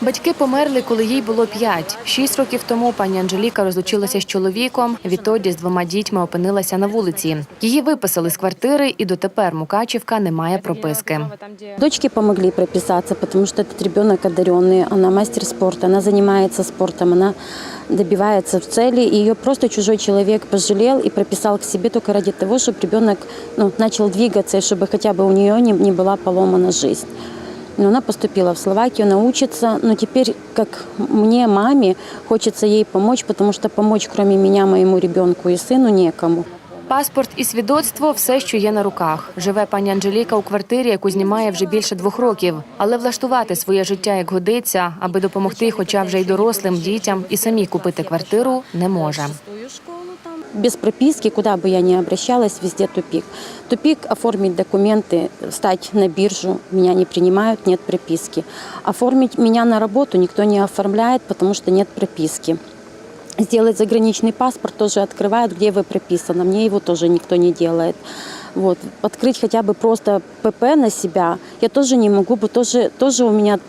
Батьки померли, коли їй було п'ять. Шість років тому пані Анжеліка розлучилася з чоловіком. Відтоді з двома дітьми опинилася на вулиці. Її виписали з квартири, і дотепер Мукачівка не має прописки. Дочки помогли прописаться, потому что этот ребенок одаренный, она мастер спорта, она занимается спортом, она добивается в цели, и ее просто чужой человек пожалел и прописал к себе только ради того, чтобы ребенок ну, начал двигаться, и чтобы хотя бы у нее не, не была поломана жизнь. Но она поступила в Словакию, она учится, но теперь, как мне, маме, хочется ей помочь, потому что помочь, кроме меня, моему ребенку и сыну, некому. Паспорт і свідоцтво все, що є на руках. Живе пані Анжеліка у квартирі, яку знімає вже більше двох років. Але влаштувати своє життя як годиться, аби допомогти, хоча вже й дорослим дітям, і самій купити квартиру не може. Без прописки, куда бы я ни обращалась, везде тупик. Тупик оформить документы, стать на биржу, меня не принимают, нет прописки. Оформить меня на работу никто не оформляет, потому что нет прописки. Сделать заграничный паспорт тоже открывают, где вы прописаны. Мне его тоже никто не делает. Вот. Открыть хотя бы просто ПП на себя я тоже не могу, потому тоже, тоже у меня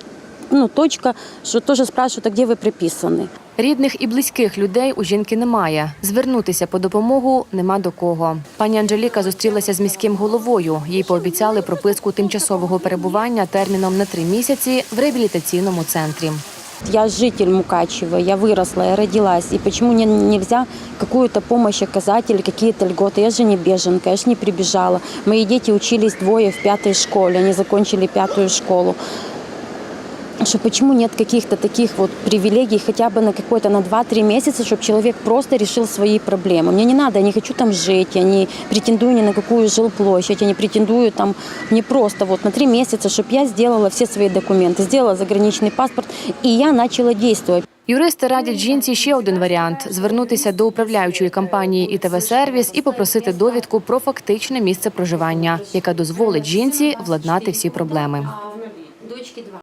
ну, точка, что тоже спрашивают, а где вы прописаны. Рідних і близьких людей у жінки немає. Звернутися по допомогу нема до кого. Пані Анжеліка зустрілася з міським головою. Їй пообіцяли прописку тимчасового перебування терміном на три місяці в реабілітаційному центрі. Я житель Мукачева, я выросла, я родилась. И почему мне нельзя какую-то помощь оказать или какие-то льготы? Я же не беженка, я же не прибежала. Мои дети учились двое в пятой школе, они закончили пятую школу. Что почему нет каких-то таких вот привилегий хотя бы на какой-то на 2-3 месяца, чтобы человек просто решил свои проблемы. Мне не надо, я не хочу там жить, я не претендую ни на какую жилплощадь, я не претендую там, не просто вот на 3 месяца, чтобы я сделала все свои документы, сделала заграничный паспорт, и я начала действовать. Юристи радять жінці ще один варіант звернутися до управляючої компанії ІТВ Сервіс і попросити довідку про фактичне місце проживання, яка дозволить жінці владнати всі проблеми.